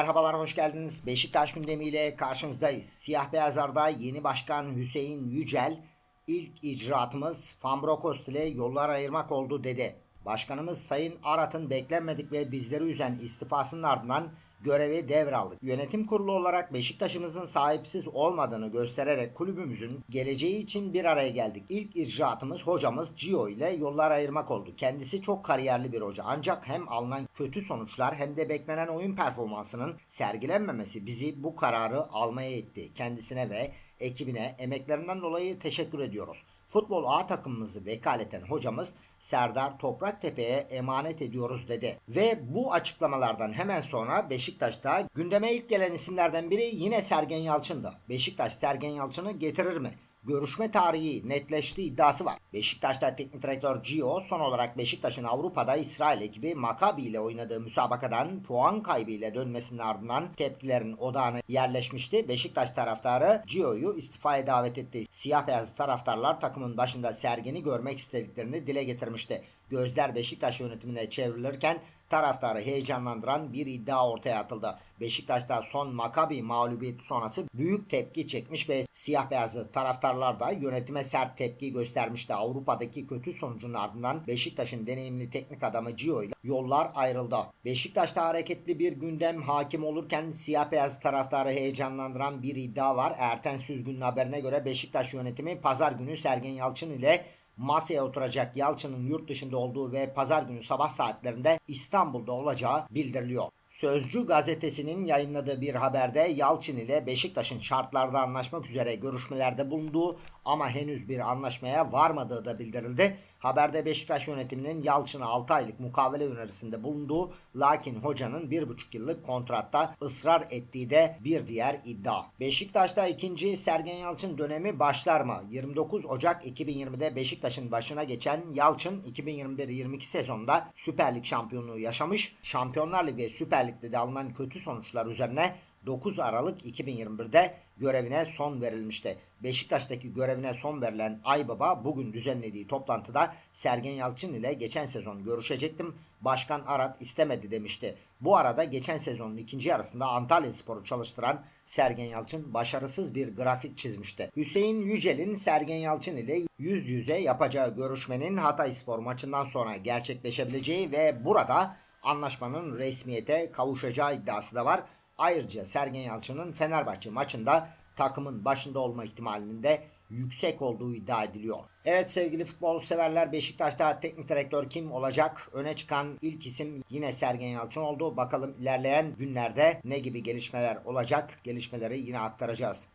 Merhabalar, hoş geldiniz. Beşiktaş gündemiyle karşınızdayız. Siyah beyazlarda yeni başkan Hüseyin Yücel, ilk icraatımız Fambrokos ile yollar ayırmak oldu dedi. Başkanımız Sayın Arat'ın beklenmedik ve bizleri üzen istifasının ardından görevi devraldık. Yönetim kurulu olarak Beşiktaş'ımızın sahipsiz olmadığını göstererek kulübümüzün geleceği için bir araya geldik. İlk icraatımız hocamız Gio ile yollar ayırmak oldu. Kendisi çok kariyerli bir hoca ancak hem alınan kötü sonuçlar hem de beklenen oyun performansının sergilenmemesi bizi bu kararı almaya itti. Kendisine ve ekibine emeklerinden dolayı teşekkür ediyoruz. Futbol A takımımızı vekaleten hocamız Serdar Topraktepe'ye emanet ediyoruz dedi. Ve bu açıklamalardan hemen sonra Beşiktaş'ta gündeme ilk gelen isimlerden biri yine Sergen Yalçın'dı. Beşiktaş Sergen Yalçın'ı getirir mi? Görüşme tarihi netleşti iddiası var. Beşiktaş'ta teknik direktör Gio son olarak Beşiktaş'ın Avrupa'da İsrail ekibi Maccabi ile oynadığı müsabakadan puan kaybıyla dönmesinin ardından tepkilerin odağına yerleşmişti. Beşiktaş taraftarı Gio'yu istifaya davet etti. Siyah beyaz taraftarlar takımın başında Sergen'i görmek istediklerini dile getirmişti. Gözler Beşiktaş yönetimine çevrilirken taraftarı heyecanlandıran bir iddia ortaya atıldı. Beşiktaş'ta son Maccabi mağlubiyeti sonrası büyük tepki çekmiş ve siyah beyazlı taraftarlar da yönetime sert tepki göstermişti. Avrupa'daki kötü sonucun ardından Beşiktaş'ın deneyimli teknik adamı Gio ile yollar ayrıldı. Beşiktaş'ta hareketli bir gündem hakim olurken siyah beyaz taraftarı heyecanlandıran bir iddia var. Erten Süzgün'ün haberine göre Beşiktaş yönetimi pazar günü Sergen Yalçın ile masaya oturacak Yalçın'ın yurt dışında olduğu ve pazar günü sabah saatlerinde İstanbul'da olacağı bildiriliyor. Sözcü gazetesinin yayınladığı bir haberde Yalçın ile Beşiktaş'ın şartlarda anlaşmak üzere görüşmelerde bulunduğu ama henüz bir anlaşmaya varmadığı da bildirildi. Haberde Beşiktaş yönetiminin Yalçın'a 6 aylık mukavele önerisinde bulunduğu lakin hocanın 1,5 yıllık kontratta ısrar ettiği de bir diğer iddia. Beşiktaş'ta ikinci Sergen Yalçın dönemi başlar mı? 29 Ocak 2020'de Beşiktaş'ın başına geçen Yalçın 2021-22 sezonda Süper Lig şampiyonluğu yaşamış. Şampiyonlar Ligi ve Süper Lig'de de alınan kötü sonuçlar üzerine 9 Aralık 2021'de görevine son verilmişti. Beşiktaş'taki görevine son verilen Aybaba bugün düzenlediği toplantıda Sergen Yalçın ile geçen sezon görüşecektim. Başkan Arat istemedi demişti. Bu arada geçen sezonun ikinci yarısında Antalya Spor'u çalıştıran Sergen Yalçın başarısız bir grafik çizmişti. Hüseyin Yücel'in Sergen Yalçın ile yüz yüze yapacağı görüşmenin Hatay Spor maçından sonra gerçekleşebileceği ve burada anlaşmanın resmiyete kavuşacağı iddiası da var. Ayrıca Sergen Yalçın'ın Fenerbahçe maçında takımın başında olma ihtimalinin de yüksek olduğu iddia ediliyor. Evet sevgili futbol severler Beşiktaş'ta teknik direktör kim olacak? Öne çıkan ilk isim yine Sergen Yalçın oldu. Bakalım ilerleyen günlerde ne gibi gelişmeler olacak? Gelişmeleri yine aktaracağız.